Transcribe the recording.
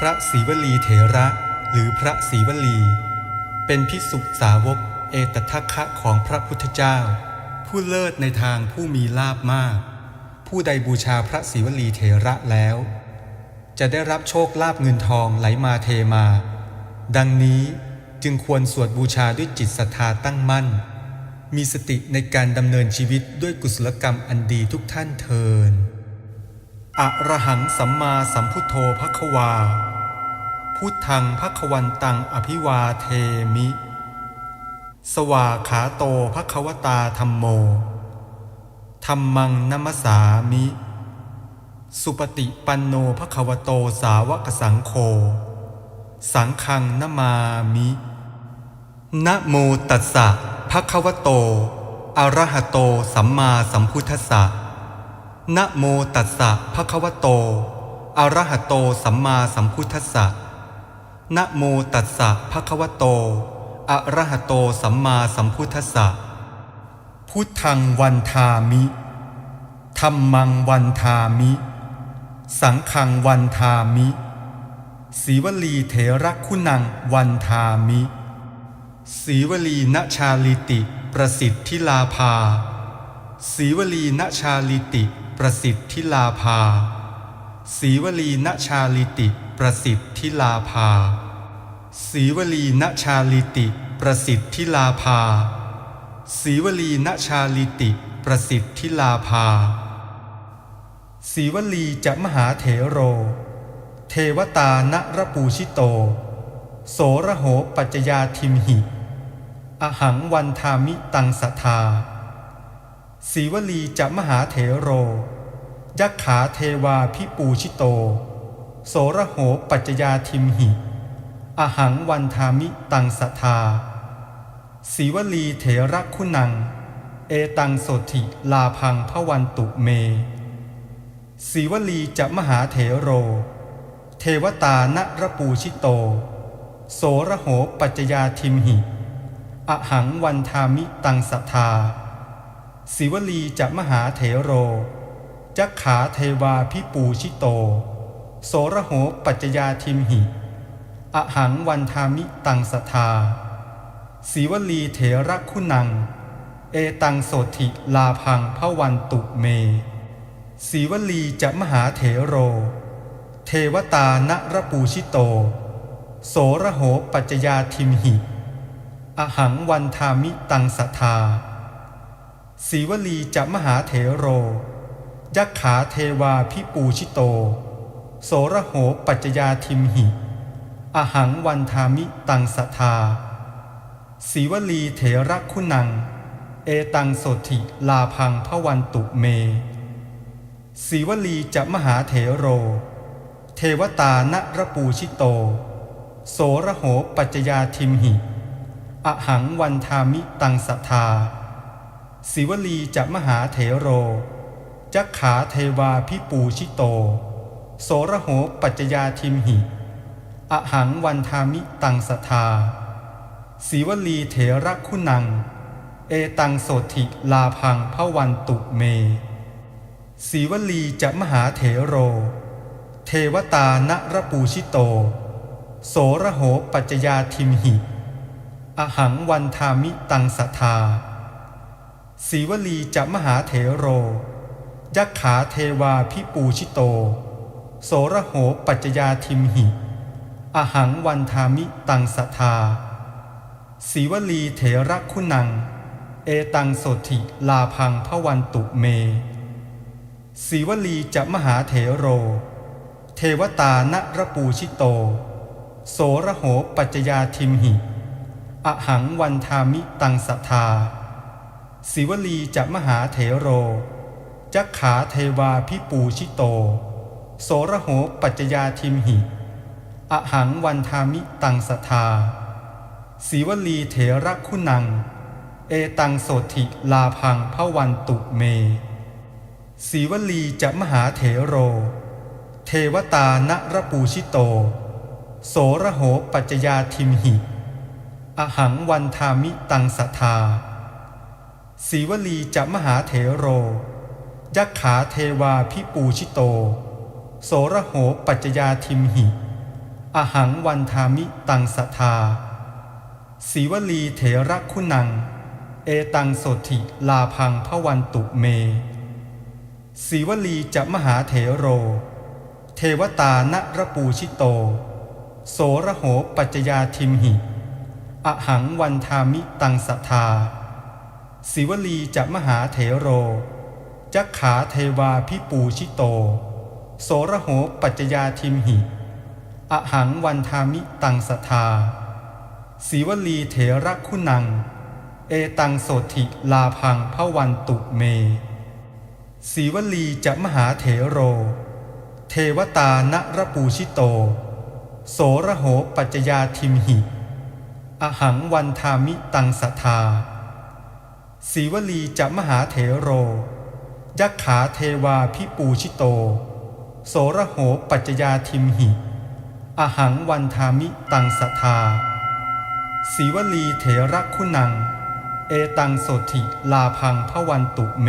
พระศรีวลีเถระหรือพระศรีวลี เป็นพิสุสาวกเอตทัคคะของพระพุทธเจ้า ผู้เลิศในทางผู้มีลาบมาก ผู้ใดบูชาพระศรีวลีเถระแล้ว จะได้รับโชคลาภเงินทองไหลมาเทมา ดังนี้จึงควรสวดบูชาด้วยจิตศรัทธาตั้งมั่น มีสติในการดำเนินชีวิตด้วยกุศลกรรมอันดีทุกท่านเทิน อะระหังสัมมาสัมพุทโธภควา พุทธังภควันตังอภิวาเทมิ สวาขาโตภควตาธรรมโมธรรมังนัมสสามิ สุปฏิปันโนภควโตสาวกสังโฆ สังฆังนามามินะโมตัสสะภควโตอะระหะโตสัมมาสัมพุทธัสสะ นะโมตัสสะภะคะวะโต อะระหะโตสัมมาสัมพุทธัสสะนะโมตัสสะภะคะวะโต อะระหะโตสัมมาสัมพุทธัสสะ พุทธังวันทามิธัมมังวันทามิ สังฆังวันทามิสีวลีเถระคุณังวันทามิสีวลีณชาลิติ ประสิทธิลาภาสีวลีณชาลิติ ประสิทธิลาภาสีวลีณชาลิติ ประสิทธิลาภาสีวลีณชาลิติ ประสิทธิลาภาสีวลีณชาลิติ ประสิทธิลาภาสีวลีจะมหาเถโร เทวตานรปูชิโต โสระโหปัจจยาทิมหิ อหังวันทามิตังสทา สีวลีจะมหาเถโร ยักขาเทวาพิปูชิโต โสระโหปัจจยาทิมหิ อหังวันทามิตังสัทาสีวลีเถระคุณัง เอตังโสถิลาพังพวันตุเมสีวลีจะมหาเถโร เทวตานรปูชิโต โสระโหปัจจยาทิมหิ อหังวันทามิตังสัทธา สิวลีจะมหาเถโร จักขาเทวาพิปูชิโต โสระโหปัจจยาทิมหิ อหังวันทามิตังสทาสิวลีเถระคุณัง เอตังโสถิลาพังพวันตุเมสีวลีจะมหาเถโร เทวตานรปูชิโต โสระโหปัจจยาทิมหิ อหังวันทามิตังสทา สีวลีจะมหาเถโร ยักขาเทวาพิปูชิโต โสระโหปัจจยาทิมหิอหังวันทามิตังสทาสีวลีเถระคุณัง เอตังโสถิลาพังพวันตุเมสีวลีจะมหาเถโร เทวตานรปูชิโต โสระโหปัจจยาทิมหิอหังวันทามิตังสทา สิวลีจะมหาเถโร จักขาเทวาพิปูชิโต โสระโหปัจจยาทิมหิ อหังวันทามิตังสทาสิวลีเถระคุณัง เอตังโสถิลาพังพวันตุเมสีวลีจะมหาเถโร เทวตานรปูชิโต โสระโหปัจจยาทิมหิ อหังวันทามิตังสทา สีวลีจะมหาเถโร ยักขาเทวาพิปูชิโต โสระโหปัจจยาทิมหิอหังวันทามิตังสทาสีวลีเถระคุณัง เอตังโสถิลาพังพวันตุเมสีวลีจะมหาเถโร เทวตานรปูชิโต โสระโหปัจจยาทิมหิอหังวันทามิตังสทา สิวลีจะมหาเถโร จักขาเทวาพิปูชิโต โสระโหปัจจยาทิมหิ อหังวันทามิตังสทาสิวลีเถระคุณัง เอตังโสถิลาพังพวันตุเมสีวลีจะมหาเถโร เทวตานรปูชิโต โสระโหปัจจยาทิมหิ อหังวันทามิตังสทา สีวลีจะมหาเถโร ยักขาเทวาพิปูชิโต โสระโหปัจจยาทิมหิอหังวันทามิตังสทาสีวลีเถระคุณัง เอตังโสถิลาพังพวันตุเมสีวลีจะมหาเถโร เทวตานระปูชิโต โสระโหปัจจยาทิมหิอหังวันทามิตังสทา สีวลีจะมหาเถโร จักขาเทวาพิปูชิโต โสระโหปัจจยาทิมหิ อหังวันทามิตังสทาสีวลีเถระคุณัง เอตังโสถิลาพังพระวันตุเมสีวลีจะมหาเถโร เทวตานระปูชิโต โสระโหปัจจยาทิมหิ อหังวันทามิตังสทา สีวลีจะมหาเถโร ยักขาเทวาพิปูชิโต โสระโหปัจจยาทิมหิ อหังวันทามิตังสทาสีวลีเถระคุณัง เอตังโสถิลาพังพระวันตุเม